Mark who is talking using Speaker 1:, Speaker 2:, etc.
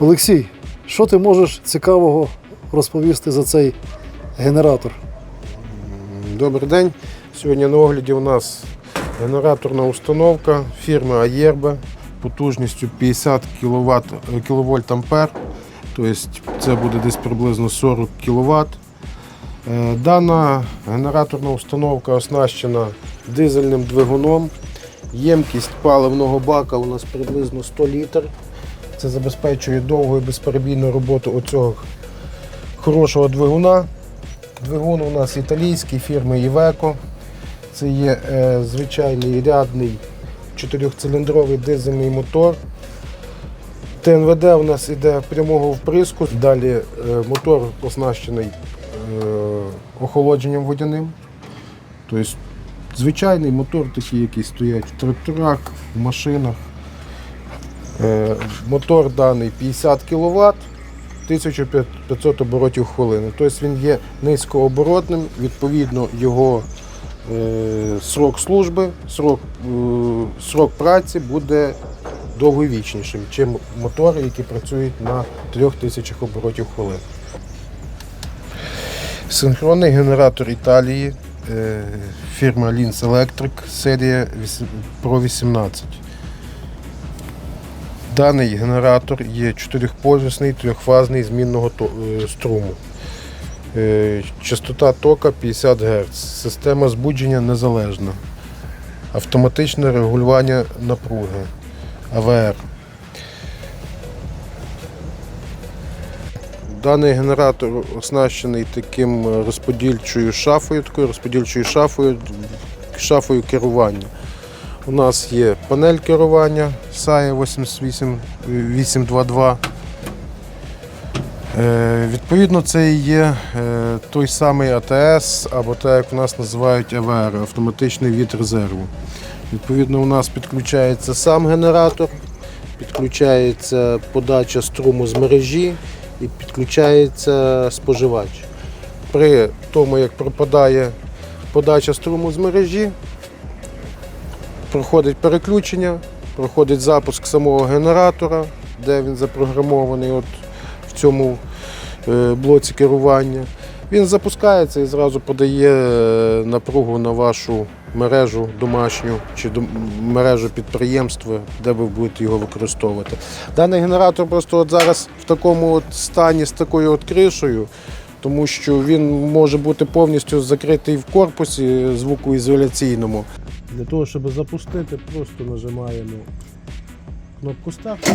Speaker 1: Олексій, що ти можеш цікавого розповісти за цей генератор?
Speaker 2: Добрий день. Сьогодні на огляді у нас генераторна установка фірми Aerba потужністю 50 кВт, кВт ампер. Тобто це буде десь приблизно 40 кВт. Дана генераторна установка оснащена дизельним двигуном. Ємкість паливного бака у нас приблизно 100 літр. Це забезпечує довгу і безперебійну роботу оцього хорошого двигуна. Двигун у нас італійський фірми Iveco. Це є е, звичайний рядний чотирьохциліндровий дизельний мотор. ТНВД у нас йде прямого вприску. Далі е, мотор оснащений е, охолодженням водяним. Тобто звичайний мотор, такий, який стоять в тракторах, в машинах. Мотор даний 50 кВт. 1500 оборотів хвилини. Тобто він є низькооборотним, відповідно, його срок служби, срок, е, срок праці буде довговічнішим, ніж мотори, які працюють на 3000 оборотів хвилин. Синхронний генератор Італії е, фірма Lins Electric, серія Pro 18. Даний генератор є чотирьохполюсний, трьохфазний змінного е, струму. Е, Частота тока 50 Гц. Система збудження незалежна. Автоматичне регулювання напруги. АВР. Даний генератор оснащений таким е, розподільчою шафою, такою розподільчою шафою, шафою керування. У нас є панель керування SAE 88822. Е, відповідно, це є е, той самий АТС, або так як в нас називають АВР, автоматичний від резерву. Відповідно, у нас підключається сам генератор, підключається подача струму з мережі і підключається споживач. При тому, як пропадає подача струму з мережі, проходить переключення, проходить запуск самого генератора, де він запрограмований в цьому е, блоці керування. Він запускається і зразу подає е, напругу на вашу мережу домашню чи мережу підприємства, де ви будете його використовувати. Даний генератор просто от зараз в такому от стані з такою от кришею, тому що він може бути повністю закритий в корпусі звукоізоляційному. Для того, щоб запустити, просто нажимаємо кнопку старт.